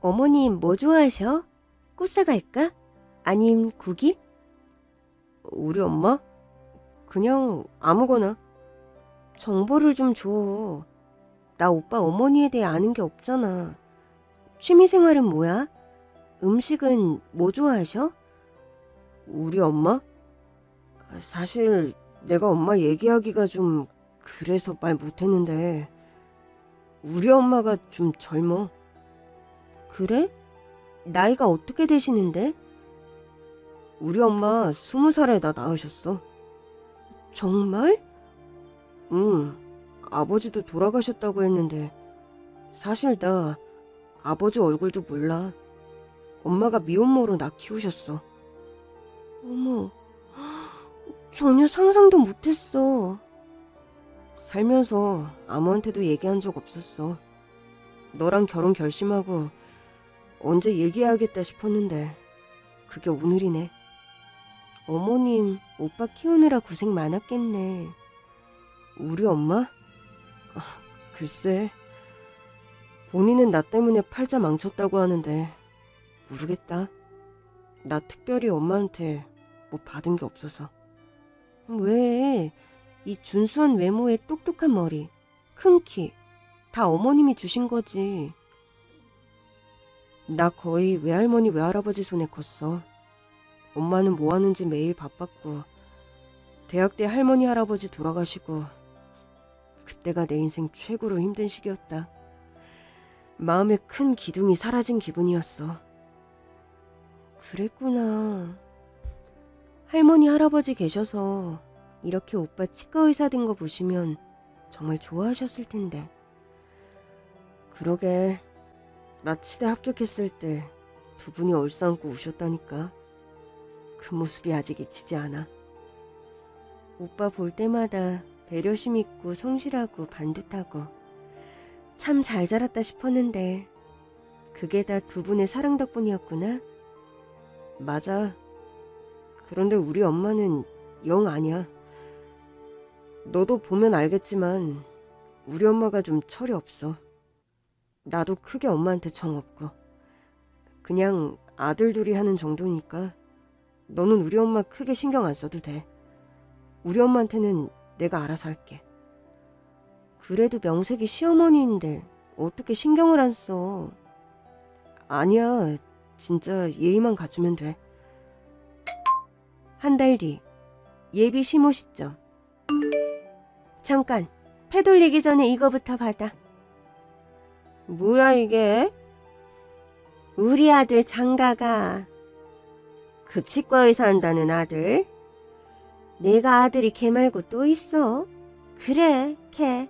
어머님 뭐 좋아하셔? 꽃 사갈까? 아님 고기? 우리 엄마? 그냥 아무거나. 정보를 좀 줘. 나 오빠 어머니에 대해 아는 게 없잖아. 취미생활은 뭐야? 음식은 뭐 좋아하셔? 우리 엄마? 사실 내가 엄마 얘기하기가 좀 그래서 말 못했는데 우리 엄마가 좀 젊어. 그래? 나이가 어떻게 되시는데? 우리 엄마 스무 살에 나 낳으셨어. 정말? 응. 아버지도 돌아가셨다고 했는데 사실 나 아버지 얼굴도 몰라. 엄마가 미혼모로 나 키우셨어. 어머, 전혀 상상도 못했어. 살면서 아무한테도 얘기한 적 없었어. 너랑 결혼 결심하고 언제 얘기해야겠다 싶었는데 그게 오늘이네. 어머님, 오빠 키우느라 고생 많았겠네. 우리 엄마? 아, 글쎄. 본인은 나 때문에 팔자 망쳤다고 하는데 모르겠다. 나 특별히 엄마한테 뭐 받은 게 없어서. 왜? 이 준수한 외모에 똑똑한 머리, 큰 키, 다 어머님이 주신 거지. 나 거의 외할머니 외할아버지 손에 컸어. 엄마는 뭐 하는지 매일 바빴고, 대학 때 할머니 할아버지 돌아가시고, 그때가 내 인생 최고로 힘든 시기였다. 마음에 큰 기둥이 사라진 기분이었어. 그랬구나. 할머니 할아버지 계셔서 이렇게 오빠 치과 의사 된 거 보시면 정말 좋아하셨을 텐데. 그러게 나 치대 합격했을 때 두 분이 얼싸안고 우셨다니까. 그 모습이 아직 잊히지 않아. 오빠 볼 때마다 배려심 있고 성실하고 반듯하고 참 잘 자랐다 싶었는데 그게 다 두 분의 사랑 덕분이었구나. 맞아. 그런데 우리 엄마는 영 아니야. 너도 보면 알겠지만 우리 엄마가 좀 철이 없어. 나도 크게 엄마한테 정 없고 그냥 아들 둘이 하는 정도니까 너는 우리 엄마 크게 신경 안 써도 돼. 우리 엄마한테는 내가 알아서 할게. 그래도 명색이 시어머니인데 어떻게 신경을 안 써? 아니야. 진짜 예의만 갖추면 돼. 한 달 뒤. 예비 시모 시점. 잠깐. 패 돌리기 전에 이거부터 받아. 뭐야 이게? 우리 아들 장가가 그 치과 의사 한다는 아들. 내가 아들이 걔 말고 또 있어? 그래, 걔.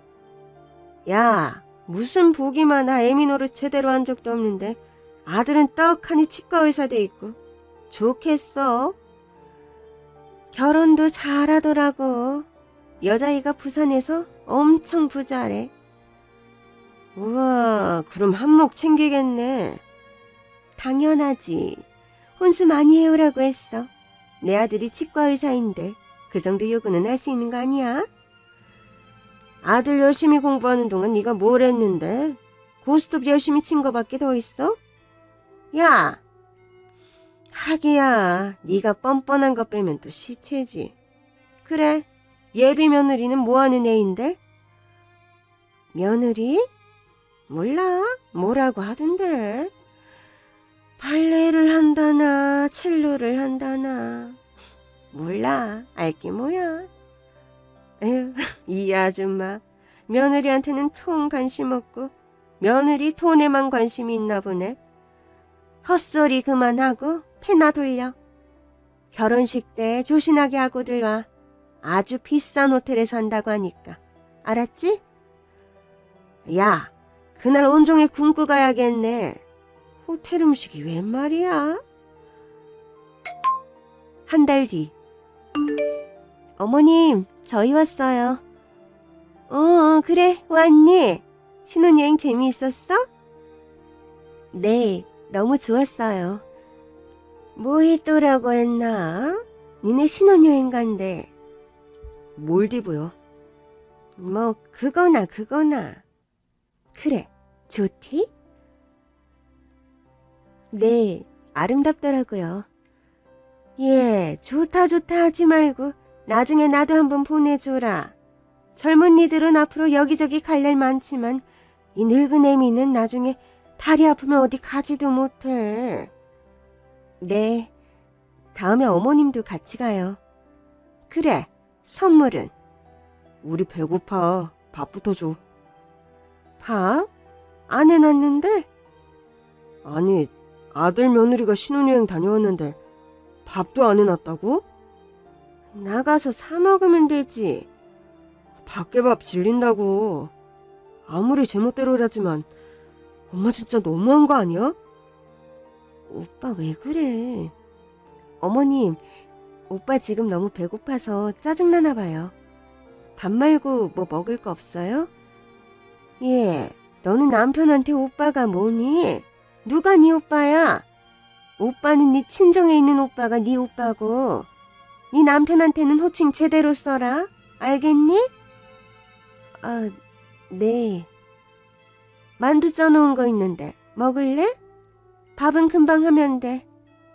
야, 무슨 보기만 하 에미노를 제대로 한 적도 없는데 아들은 떡하니 치과 의사 돼 있고 좋겠어. 결혼도 잘하더라고. 여자애가 부산에서 엄청 부자래. 우와, 그럼 한몫 챙기겠네. 당연하지. 혼수 많이 해오라고 했어. 내 아들이 치과 의사인데 그 정도 요구는 할 수 있는 거 아니야? 아들 열심히 공부하는 동안 네가 뭘 했는데 고스톱 열심히 친 거밖에 더 있어? 야, 하기야 네가 뻔뻔한 거 빼면 또 시체지. 그래, 예비 며느리는 뭐 하는 애인데? 며느리? 몰라, 뭐라고 하던데. 발레를 한다나 첼로를 한다나. 몰라. 알게 뭐야? 에휴 이 아줌마. 며느리한테는 통 관심 없고 며느리 돈에만 관심이 있나 보네. 헛소리 그만하고 패나 돌려. 결혼식 때 조신하게 하고 들 와. 아주 비싼 호텔에 산다고 하니까. 알았지? 야 그날 온종일 굶고 가야겠네 호텔 음식이 웬 말이야? 한 달 뒤. 어머님, 저희 왔어요. 어, 어, 그래, 왔니? 신혼여행 재미있었어? 네, 너무 좋았어요. 모히또라고 했나? 니네 신혼여행 간대. 몰디브요. 뭐, 그거나, 그거나. 그래, 좋디? 네, 아름답더라고요. 예, 좋다 좋다 하지 말고 나중에 나도 한번 보내줘라. 젊은이들은 앞으로 여기저기 갈 일 많지만 이 늙은 애미는 나중에 다리 아프면 어디 가지도 못해. 네, 다음에 어머님도 같이 가요. 그래, 선물은? 우리 배고파. 밥부터 줘. 밥? 안 해놨는데? 아니, 아들 며느리가 신혼여행 다녀왔는데 밥도 안 해놨다고? 나가서 사 먹으면 되지. 밖에 밥 질린다고. 아무리 제멋대로라지만 엄마 진짜 너무한 거 아니야? 오빠 왜 그래? 어머님, 오빠 지금 너무 배고파서 짜증나나 봐요. 밥 말고 뭐 먹을 거 없어요? 예, 너는 남편한테 오빠가 뭐니? 누가 네 오빠야? 오빠는 네 친정에 있는 오빠가 네 오빠고 네 남편한테는 호칭 제대로 써라. 알겠니? 아, 네. 만두 쪄놓은 거 있는데 먹을래? 밥은 금방 하면 돼.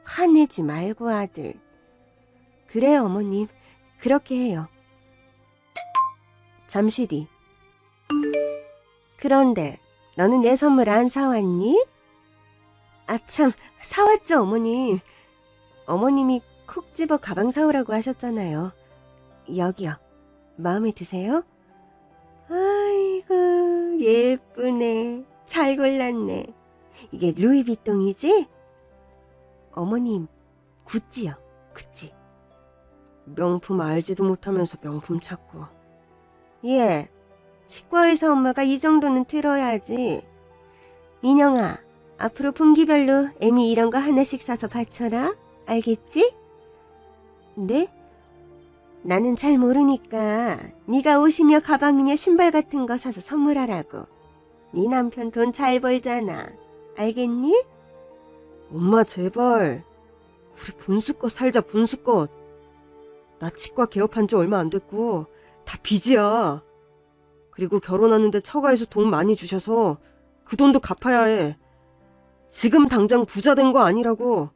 화내지 말고 아들. 그래 어머님. 그렇게 해요. 잠시 뒤. 그런데 너는 내 선물 안 사왔니? 아참 사왔죠 어머님. 어머님이 콕 집어 가방 사오라고 하셨잖아요. 여기요. 마음에 드세요? 아이고 예쁘네. 잘 골랐네. 이게 루이비통이지? 어머님 구찌요. 구찌. 명품 알지도 못하면서 명품 찾고. 예. 치과의사 엄마가 이 정도는 들어야지. 민영아, 앞으로 분기별로 애미 이런 거 하나씩 사서 바쳐라. 알겠지? 네? 나는 잘 모르니까 네가 옷이며 가방이며 신발 같은 거 사서 선물하라고. 네 남편 돈 잘 벌잖아. 알겠니? 엄마 제발. 우리 분수껏 살자 분수껏. 나 치과 개업한 지 얼마 안 됐고 다 빚이야. 그리고 결혼하는데 처가에서 돈 많이 주셔서 그 돈도 갚아야 해. 지금 당장 부자 된 거 아니라고.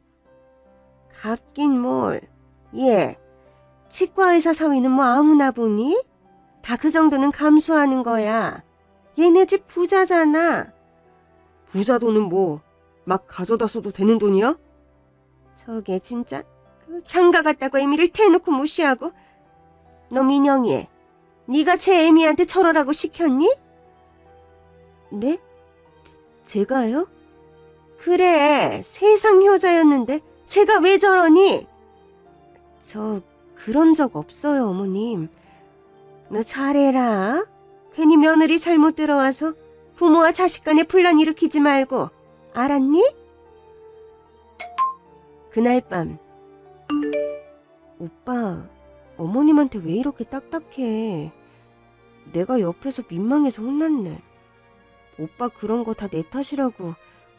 갚긴 뭘. 예. 치과 의사 사위는 뭐 아무나 보니? 다 그 정도는 감수하는 거야. 얘네 집 부자잖아. 부자 돈은 뭐, 막 가져다 써도 되는 돈이야? 저게 진짜 장가 갔다고 애미를 대놓고 무시하고 너 민영이 네가 제 애미한테 저러라고 시켰니? 네? 제가요? 그래 세상 효자였는데 제가 왜 저러니? 저 그런 적 없어요 어머님 너 잘해라 괜히 며느리 잘못 들어와서 부모와 자식 간에 분란 일으키지 말고 알았니? 그날 밤 오빠 어머님한테 왜 이렇게 딱딱해? 내가 옆에서 민망해서 혼났네. 오빠 그런 거 다 내 탓이라고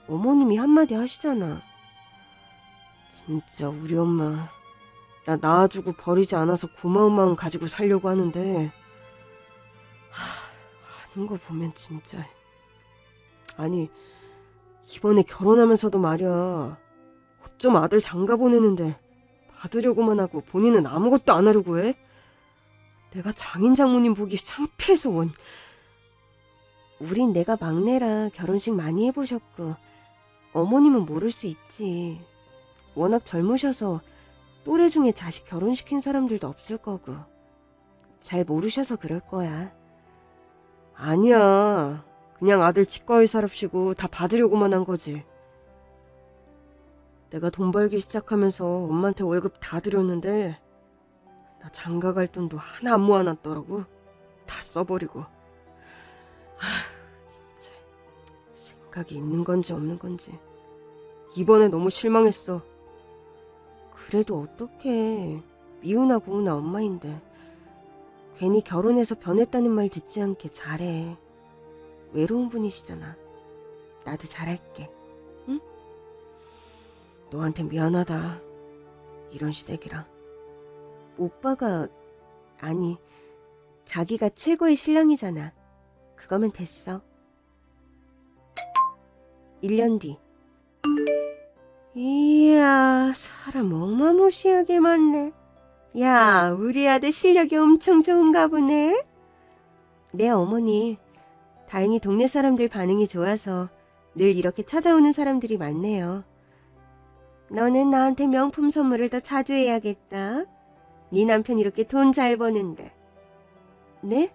어머님이 한마디 하시잖아. 진짜 우리 엄마. 나 낳아주고 버리지 않아서 고마운 마음 가지고 살려고 하는데. 하, 하는 거 보면 진짜. 아니 이번에 결혼하면서도 말이야. 어쩜 아들 장가 보내는데 받으려고만 하고 본인은 아무것도 안 하려고 해? 내가 장인 장모님 보기 창피해서 원. 우린 내가 막내라 결혼식 많이 해보셨고 어머님은 모를 수 있지. 워낙 젊으셔서 또래 중에 자식 결혼시킨 사람들도 없을 거고 잘 모르셔서 그럴 거야. 아니야. 그냥 아들 치과의사랍시고 다 받으려고만 한 거지. 내가 돈 벌기 시작하면서 엄마한테 월급 다 드렸는데 나 장가 갈 돈도 하나 안 모아놨더라고. 다 써버리고. 하, 진짜 생각이 있는 건지 없는 건지 이번에 너무 실망했어. 그래도 어떡해. 미우나 고우나 엄마인데 괜히 결혼해서 변했다는 말 듣지 않게 잘해. 외로운 분이시잖아. 나도 잘할게. 응? 너한테 미안하다. 이런 시댁이라. 오빠가, 아니, 자기가 최고의 신랑이잖아. 그거면 됐어. 1년 뒤. 이야, 사람 어마무시하게 많네. 야, 우리 아들 실력이 엄청 좋은가 보네. 네, 어머니. 다행히 동네 사람들 반응이 좋아서 늘 이렇게 찾아오는 사람들이 많네요. 너는 나한테 명품 선물을 더 자주 해야겠다. 네 남편 이렇게 돈 잘 버는데. 네?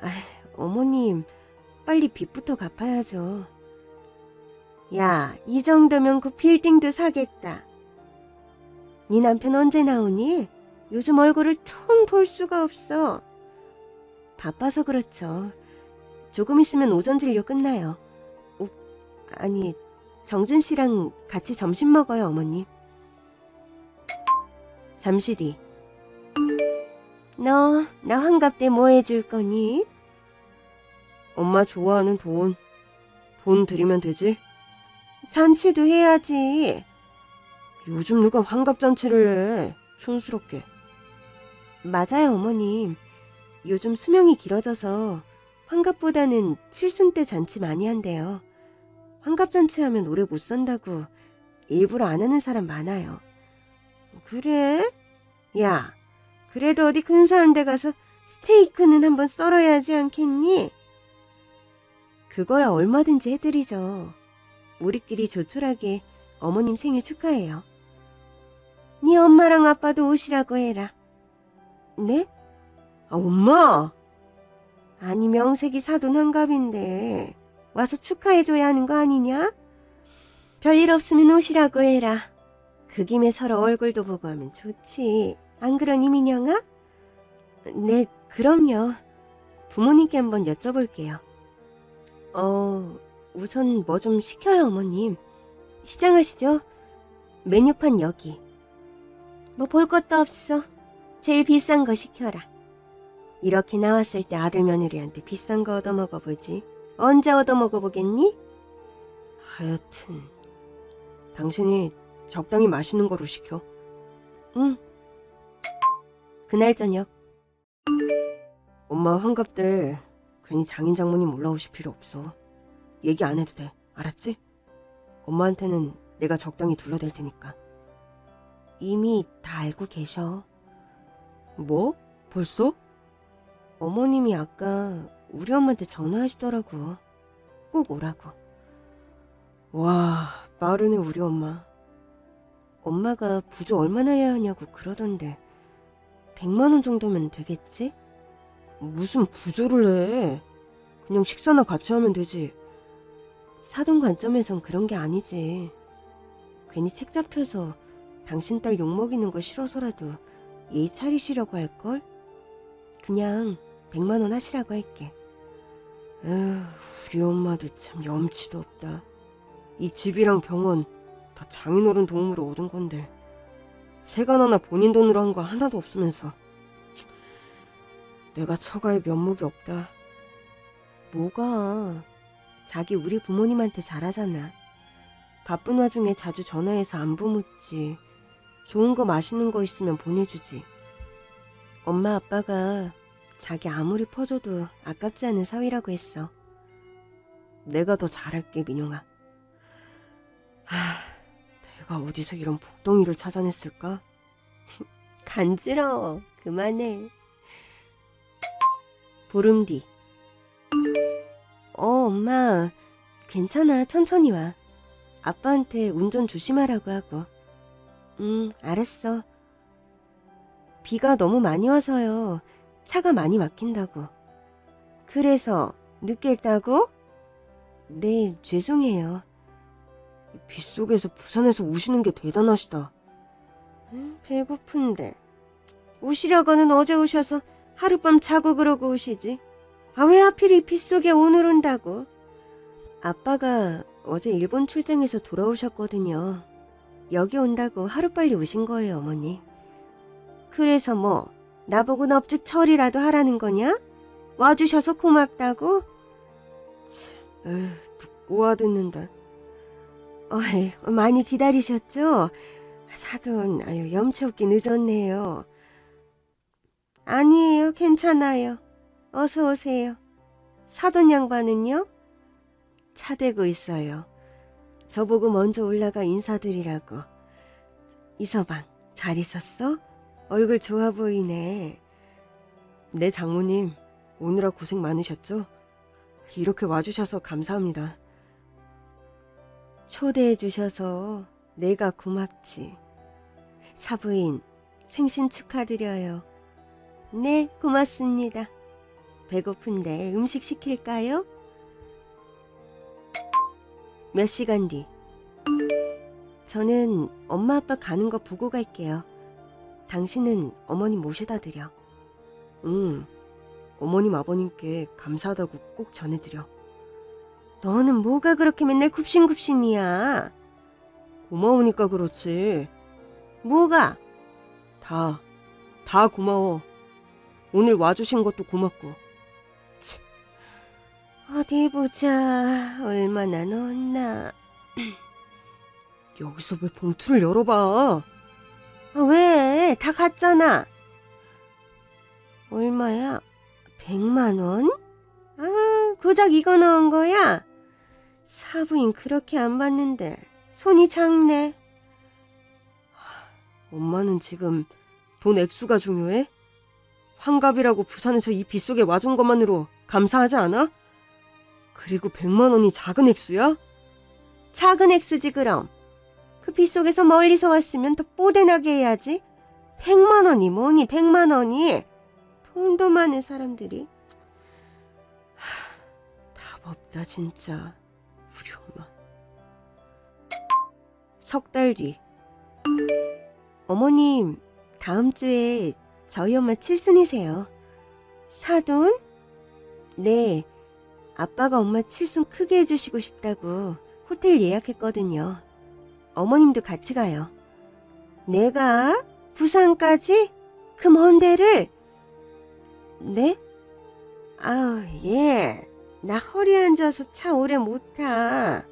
아, 어머님, 빨리 빚부터 갚아야죠. 야, 이 정도면 그 빌딩도 사겠다. 네 남편 언제 나오니? 요즘 얼굴을 통 볼 수가 없어. 바빠서 그렇죠. 조금 있으면 오전 진료 끝나요. 오, 아니, 정준 씨랑 같이 점심 먹어요, 어머님. 잠시 뒤. 너, 나 환갑 때 뭐 해줄 거니? 엄마 좋아하는 돈. 돈 드리면 되지? 잔치도 해야지. 요즘 누가 환갑 잔치를 해. 촌스럽게. 맞아요, 어머님. 요즘 수명이 길어져서 환갑보다는 칠순 때 잔치 많이 한대요. 환갑잔치 하면 오래 못 산다고 일부러 안 하는 사람 많아요. 그래? 야, 그래도 어디 근사한 데 가서 스테이크는 한번 썰어야 하지 않겠니? 그거야 얼마든지 해드리죠. 우리끼리 조촐하게 어머님 생일 축하해요. 네 엄마랑 아빠도 오시라고 해라. 네? 아, 엄마! 아니, 명색이 사돈 한갑인데 와서 축하해줘야 하는 거 아니냐? 별일 없으면 오시라고 해라. 그 김에 서로 얼굴도 보고 하면 좋지. 안 그러니, 민영아? 네, 그럼요. 부모님께 한번 여쭤볼게요. 어, 우선 뭐 좀 시켜요, 어머님. 시장하시죠? 메뉴판 여기. 뭐 볼 것도 없어. 제일 비싼 거 시켜라. 이렇게 나왔을 때 아들 며느리한테 비싼 거 얻어먹어 보지. 언제 얻어먹어 보겠니? 하여튼 당신이 적당히 맛있는 거로 시켜. 응. 그날 저녁 엄마 환갑 때 괜히 장인 장모님 올라오실 필요 없어. 얘기 안 해도 돼. 알았지? 엄마한테는 내가 적당히 둘러댈 테니까. 이미 다 알고 계셔. 뭐? 벌써? 어머님이 아까 우리 엄마한테 전화하시더라고. 꼭 오라고. 와, 빠르네, 우리 엄마. 엄마가 부조 얼마나 해야 하냐고 그러던데. 100만 원 정도면 되겠지? 무슨 부조를 해. 그냥 식사나 같이 하면 되지. 사돈 관점에선 그런 게 아니지. 괜히 책 잡혀서 당신 딸 욕먹이는 거 싫어서라도 예의 차리시려고 할걸? 그냥 100만 원 하시라고 할게. 에휴, 우리 엄마도 참 염치도 없다. 이 집이랑 병원 다 장인어른 도움으로 얻은 건데 세간 하나 본인 돈으로 한 거 하나도 없으면서 내가 처가에 면목이 없다. 뭐가? 자기 우리 부모님한테 잘하잖아. 바쁜 와중에 자주 전화해서 안부 묻지. 좋은 거 맛있는 거 있으면 보내주지. 엄마 아빠가 자기 아무리 퍼줘도 아깝지 않은 사위라고 했어. 내가 더 잘할게, 민영아. 하, 내가 어디서 이런 복덩이를 찾아냈을까? 간지러워. 그만해. 보름 뒤. 어, 엄마. 괜찮아. 천천히 와. 아빠한테 운전 조심하라고 하고. 응, 알았어. 비가 너무 많이 와서요. 차가 많이 막힌다고. 그래서 늦게 했다고? 네, 죄송해요. 빗속에서 부산에서 우시는 게 대단하시다. 음, 배고픈데. 우시려고는 어제 오셔서 하룻밤 자고 그러고 오시지. 아, 왜 하필 이 빗속에 오늘 온다고? 아빠가 어제 일본 출장에서 돌아오셨거든요. 여기 온다고 하루빨리 오신 거예요, 어머니. 그래서 뭐, 나보고 넙죽 처리라도 하라는 거냐? 와주셔서 고맙다고? 참, 듣고 와 듣는다. 어이, 많이 기다리셨죠? 사돈, 아유, 염치 없게 늦었네요. 아니에요, 괜찮아요. 어서 오세요. 사돈 양반은요? 차 대고 있어요. 저보고 먼저 올라가 인사드리라고. 이서방, 잘 있었어? 얼굴 좋아 보이네. 네, 장모님. 오느라 고생 많으셨죠? 이렇게 와주셔서 감사합니다. 초대해 주셔서 내가 고맙지. 사부인, 생신 축하드려요. 네, 고맙습니다. 배고픈데 음식 시킬까요? 몇 시간 뒤. 저는 엄마 아빠 가는 거 보고 갈게요. 당신은 어머니 모셔다 드려. 응. 어머님 아버님께 감사하다고 꼭 전해드려. 너는 뭐가 그렇게 맨날 굽신굽신이야? 고마우니까 그렇지. 뭐가? 다, 다 고마워. 오늘 와주신 것도 고맙고. 치. 어디 보자. 얼마나 넣었나. 여기서 왜 봉투를 열어봐? 아, 왜? 다 갔잖아. 얼마야? 백만 원? 아, 고작 이거 넣은 거야? 사부인 그렇게 안 받는데 손이 작네. 하, 엄마는 지금 돈 액수가 중요해? 환갑이라고 부산에서 이 빗속에 와준 것만으로 감사하지 않아? 그리고 백만 원이 작은 액수야? 작은 액수지 그럼. 그 빗속에서 멀리서 왔으면 더 뽀대나게 해야지. 백만 원이 뭐니 백만 원이. 돈도 많은 사람들이. 하, 답 없다 진짜. 우리 엄마. 석 달 뒤. 어머님, 다음 주에 저희 엄마 칠순이세요. 사돈? 네. 아빠가 엄마 칠순 크게 해주시고 싶다고 호텔 예약했거든요. 어머님도 같이 가요. 내가? 부산까지? 그 먼 데를? 네? 아, 예. 나 허리 안 좋아서 차 오래 못 타.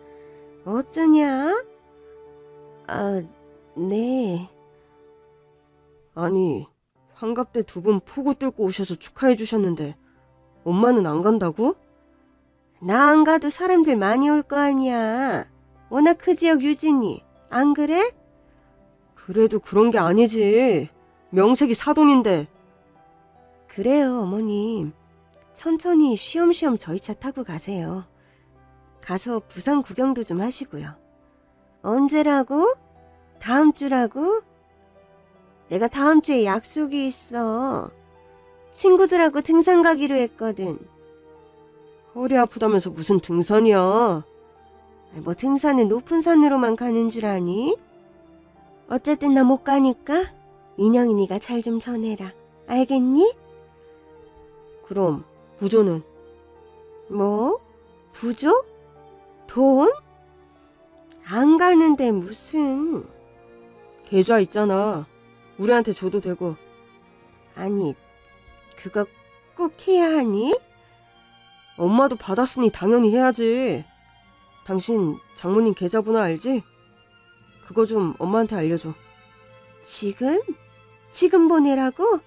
어쩌냐? 아, 네. 아니, 환갑 때 두 분 포고 뚫고 오셔서 축하해 주셨는데 엄마는 안 간다고? 나 안 가도 사람들 많이 올 거 아니야. 워낙 그 지역 유진이. 안 그래? 그래도 그런 게 아니지. 명색이 사돈인데. 그래요, 어머님. 천천히 쉬엄쉬엄 저희 차 타고 가세요. 가서 부산 구경도 좀 하시고요. 언제라고? 다음 주라고? 내가 다음 주에 약속이 있어. 친구들하고 등산 가기로 했거든. 허리 아프다면서 무슨 등산이야? 뭐 등산은 높은 산으로만 가는 줄 아니? 어쨌든 나 못 가니까 인형이 네가 잘 좀 전해라. 알겠니? 그럼 부조는? 뭐? 부조? 돈? 안 가는데 무슨 계좌 있잖아. 우리한테 줘도 되고. 아니, 그거 꼭 해야 하니? 엄마도 받았으니 당연히 해야지. 당신 장모님 계좌번호 알지? 그거 좀 엄마한테 알려줘. 지금? 지금 보내라고?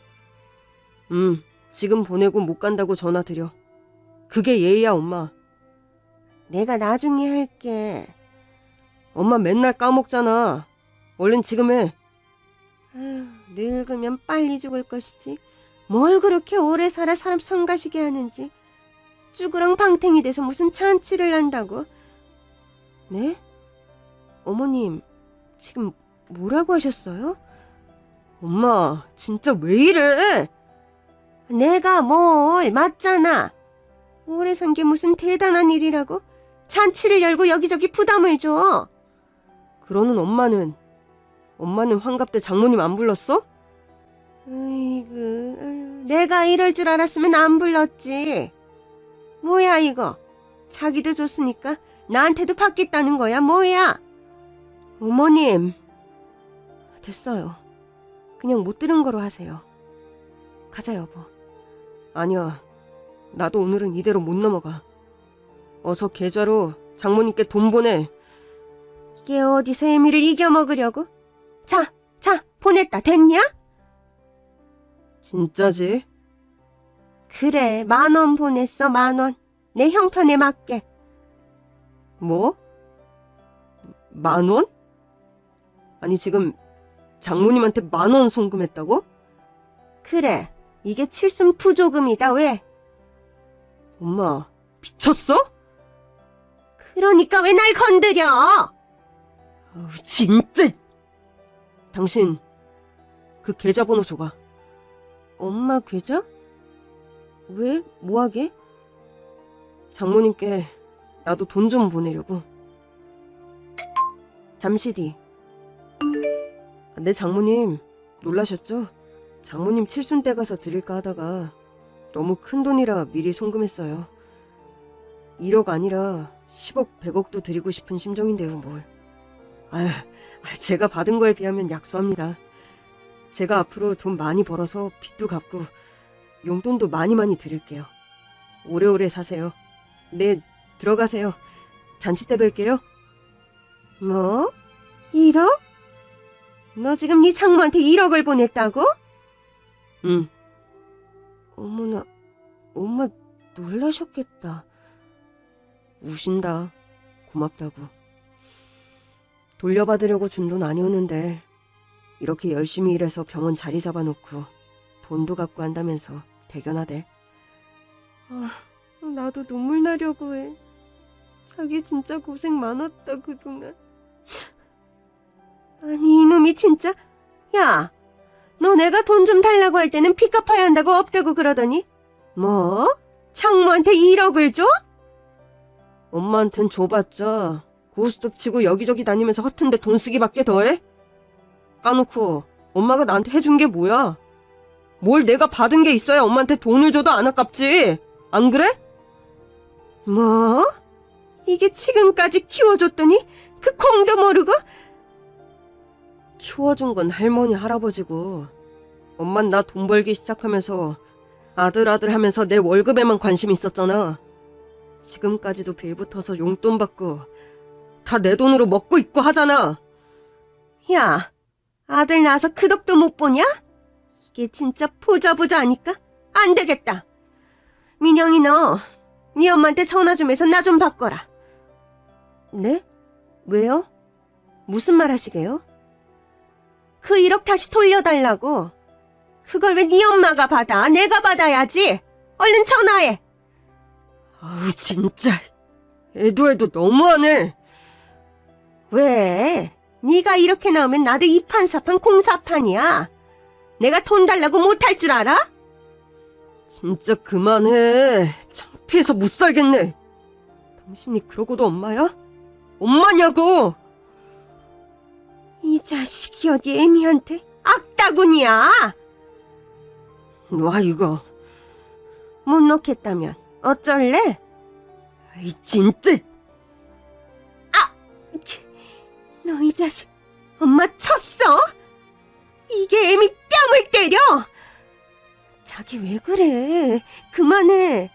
응, 지금 보내고 못 간다고 전화 드려. 그게 예의야, 엄마. 내가 나중에 할게. 엄마 맨날 까먹잖아. 얼른 지금 해. 아휴, 늙으면 빨리 죽을 것이지. 뭘 그렇게 오래 살아 사람 성가시게 하는지. 쭈그렁 방탱이 돼서 무슨 잔치를 한다고. 네? 어머님, 지금 뭐라고 하셨어요? 엄마, 진짜 왜 이래? 내가 뭘, 맞잖아. 오래 산 게 무슨 대단한 일이라고? 잔치를 열고 여기저기 부담을 줘. 그러는 엄마는, 엄마는 환갑 때 장모님 안 불렀어? 으이그, 아유, 내가 이럴 줄 알았으면 안 불렀지. 뭐야, 이거. 자기도 줬으니까 나한테도 받겠다는 거야, 뭐야? 어머님. 됐어요. 그냥 못 들은 거로 하세요. 가자, 여보. 아니야. 나도 오늘은 이대로 못 넘어가. 어서 계좌로 장모님께 돈 보내. 이게 어디서 애미를 이겨먹으려고? 자, 자, 보냈다. 됐냐? 진짜지? 그래, 만 원 보냈어, 만 원. 내 형편에 맞게. 뭐? 만 원? 아니 지금 장모님한테 만 원 송금했다고? 그래. 이게 칠순 푸조금이다 왜? 엄마 미쳤어? 그러니까 왜 날 건드려? 아우, 진짜. 당신 그 계좌번호 줘봐. 엄마 계좌? 왜? 뭐하게? 장모님께 나도 돈 좀 보내려고. 잠시 뒤. 내 장모님 놀라셨죠? 장모님 칠순 때 가서 드릴까 하다가 너무 큰 돈이라 미리 송금했어요. 1억 아니라 10억, 100억도 드리고 싶은 심정인데요, 뭘. 아휴, 제가 받은 거에 비하면 약소합니다. 제가 앞으로 돈 많이 벌어서 빚도 갚고 용돈도 많이 많이 드릴게요. 오래오래 사세요. 네, 들어가세요. 잔치 때 뵐게요. 뭐? 1억? 너 지금 네 장모한테 1억을 보냈다고? 응. 어머나, 엄마 놀라셨겠다. 우신다. 고맙다고. 돌려받으려고 준 돈 아니었는데 이렇게 열심히 일해서 병원 자리 잡아놓고 돈도 갖고 한다면서 대견하대. 아, 나도 눈물 나려고 해. 자기 진짜 고생 많았다 그동안. 아니 이놈이 진짜 야, 너 내가 돈 좀 달라고 할 때는 피 갚아야 한다고 없다고 그러더니 뭐? 장모한테 1억을 줘? 엄마한텐 줘봤자 고스톱 치고 여기저기 다니면서 허튼데 돈 쓰기밖에 더해? 까놓고 엄마가 나한테 해준 게 뭐야? 뭘 내가 받은 게 있어야 엄마한테 돈을 줘도 안 아깝지? 안 그래? 뭐? 이게 지금까지 키워줬더니 그 콩도 모르고? 키워준 건 할머니 할아버지고 엄만 나 돈 벌기 시작하면서 아들 아들 하면서 내 월급에만 관심 있었잖아. 지금까지도 빌붙어서 용돈 받고 다 내 돈으로 먹고 있고 하잖아. 야, 아들 낳아서 그 덕도 못 보냐? 이게 진짜 보자 보자 하니까 안 되겠다. 민영이 너, 네 엄마한테 전화 좀 해서 나 좀 바꿔라. 네? 왜요? 무슨 말 하시게요? 그 1억 다시 돌려달라고. 그걸 왜 네 엄마가 받아? 내가 받아야지. 얼른 전화해. 아우 진짜 애도 애도 너무하네. 왜? 네가 이렇게 나오면 나도 이판사판 공사판이야. 내가 돈 달라고 못할 줄 알아? 진짜 그만해. 창피해서 못 살겠네. 당신이 그러고도 엄마야? 엄마냐고! 이 자식이 어디 애미한테 악다군이야! 놔 이거. 못 놓겠다면 어쩔래? 이 진짜 너이 자식 엄마 쳤어? 이게 애미 뺨을 때려? 자기 왜 그래? 그만해.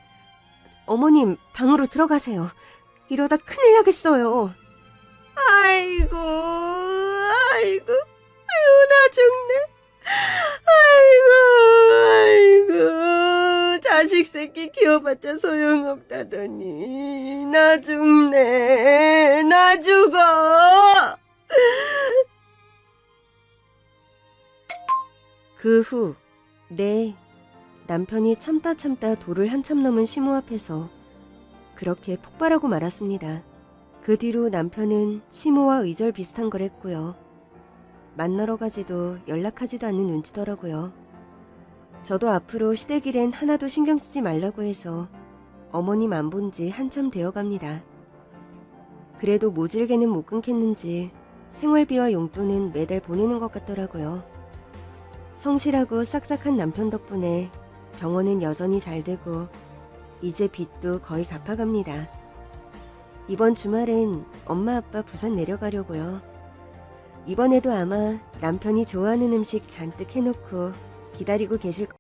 어머님 방으로 들어가세요. 이러다 큰일 나겠어요. 아이고, 아이고, 아이고 나 죽네. 아이고, 아이고, 자식 새끼 키워봤자 소용없다더니 나 죽네, 나 죽어. 그 후, 네, 남편이 참다 참다 도를 한참 넘은 시모 앞에서 그렇게 폭발하고 말았습니다. 그 뒤로 남편은 시모와 의절 비슷한 걸 했고요. 만나러 가지도 연락하지도 않는 눈치더라고요. 저도 앞으로 시댁일엔 하나도 신경 쓰지 말라고 해서 어머님 안 본 지 한참 되어 갑니다. 그래도 모질게는 못 끊겠는지 생활비와 용돈은 매달 보내는 것 같더라고요. 성실하고 싹싹한 남편 덕분에 병원은 여전히 잘 되고 이제 빚도 거의 갚아갑니다. 이번 주말엔 엄마 아빠 부산 내려가려고요. 이번에도 아마 남편이 좋아하는 음식 잔뜩 해놓고 기다리고 계실 거.